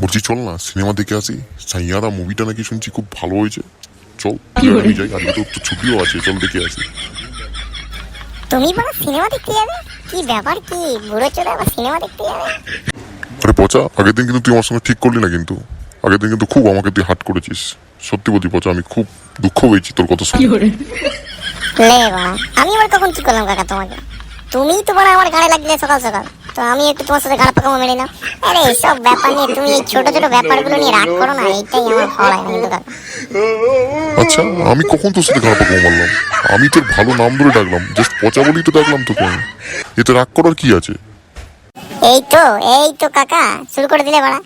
বলছি চল না সিনেমা দেখে আসি। সাইয়ারা মুভিটা নাকি শুনছি খুব ভালো হয়েছে। চল আমি যাই আজকে তো ছুটিও আছে চল দেখে আসি। তুমি বলো সিনেমা দেখতে যাবে? কি ব্যাপার কি বুড়ো চোদা আবার সিনেমা দেখতে যাবে? আরে পচা আগের দিন কিন্তু তুই আমার সঙ্গে ঠিক করলি না কিন্তু। আগের দিন কিন্তু খুব আমাকে তুই হাট করেছিস। সত্যি বলছি পচা আমি খুব দুঃখ পেয়েছি তোর কথা শুনে। লে বাবা আমি আবার কখন কি করলাম কাকা তোমাকে? তুমিই তো বড় আমার গাড়ি লাগলে সকাল সকাল। তো আমি একটু তোমার সাথে গাড়া পাকামো মেরে নাও। আরে এইসব ব্যাপার নিয়ে তুমি এই ছোট ছোট ব্যাপারগুলো নিয়ে রাগ করো না এইটাই আমার ভালো লাগে না কিন্তু কাকা আচ্ছা আমি কখন তোর সাথে খারাপ পাকামো মারলাম আমি তোর ভালো নাম ধরে ডাকলাম জাস্ট পচা বলেই তো ডাকলাম তোকে আমি। এতে রাগ করার কি আছে? এই তো এই তো কাকা শুরু করে দিলে বাড়া।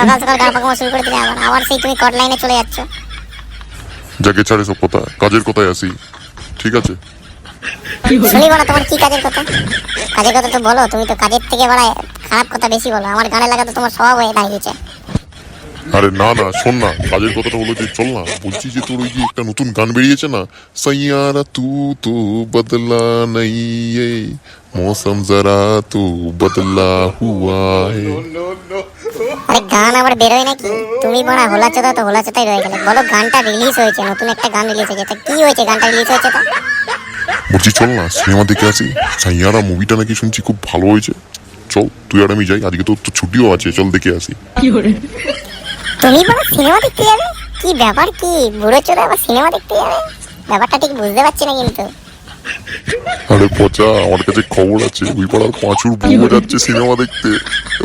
সকাল সকাল গাড়া পাকামো শুরু করে দিলে আবার। আবার সেই তুমি কট লাইনে চলে যাচ্ছ। যাকে ছাড়ে সব কথা কাজের কথায় আসি। ঠিক আছে? শুনি বলো তোমার কি কাজের কথা? কাজের কথা তো বলো তুমি তো কাজের থেকে বলা খারাপ কথা বেশি বলো। আমার গানে লাগা তো তোমার স্বভাব হয়ে দাঁড়িয়েছে। আরে না না শোন না কাজের কথাটা বলো যে চল না বলছি যে তোর ওই যে একটা নতুন গান বেরিয়েছে না সাইয়ারা তু তো বদলা নাই এ মৌসম জরা তু বদলা হুয়া হে। আরে গান আবার বের হই নাকি? তুমি বড় হলাছ তো তো হলাছ তাই রয়ে গেলে। বলো গানটা রিলিজ হয়েছে নতুন একটা গান রিলিজ হয়েছে। তা কি হয়েছে? গানটা রিলিজ হয়েছে তা? বলছি চল না সিনেমা দেখে আসি সাইয়ারা মুভিটা নাকি শুনছি খুব ভালো হয়েছে। চল তুই আর আমি যাই আজকে তো তো ছুটিও আছে চল দেখে আসি। তুমি বড় সিনেমা দেখতে যাবে? কি ব্যাপার কি? বুড়ো চোদা আবার সিনেমা দেখতে যাবে? ব্যাপারটা ঠিক বুঝতে পারছি না কিন্তু। আরে পচা আমার কাছে খবর আছে ওই পাড়ার পাঁচুর বউ যাচ্ছে সিনেমা দেখতে।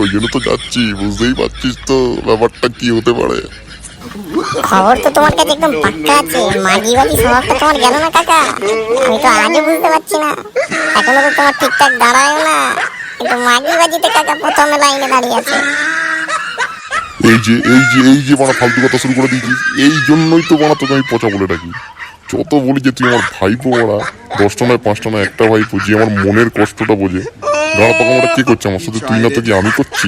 ওই জন্য তো যাচ্ছি বুঝতেই পারছিস তো ব্যাপারটা কি হতে পারে। খবর তো তোমার কাছে একদম পাক্কা আছে। মাগিবাজি স্বভাবটা তোমার গেল না, কাকা। আমি তো আজও বুঝতে পারছি না। এখনও তো তোমার ঠিকঠাক দাঁড়ায়ও না। কিন্তু মাগিবাজিতে কাকা প্রথমে লাইনে দাঁড়িয়ে আছে। এই যে এই যে এই যে বানা ফালতু কথা শুরু করে দিয়েছিস, এই জন্যই তো বানা তোকে আমি পচা বলে ডাকি। যত বলি যে তুই আমার ভাইপো ওরা দশটা নয়, পাঁচটা নয়, একটা ভাইপো, যে আমার মনের কষ্টটা বোঝে। গাড়া পাকা কে করছে? আমার সাথে তুই না তো কি আমি করছি?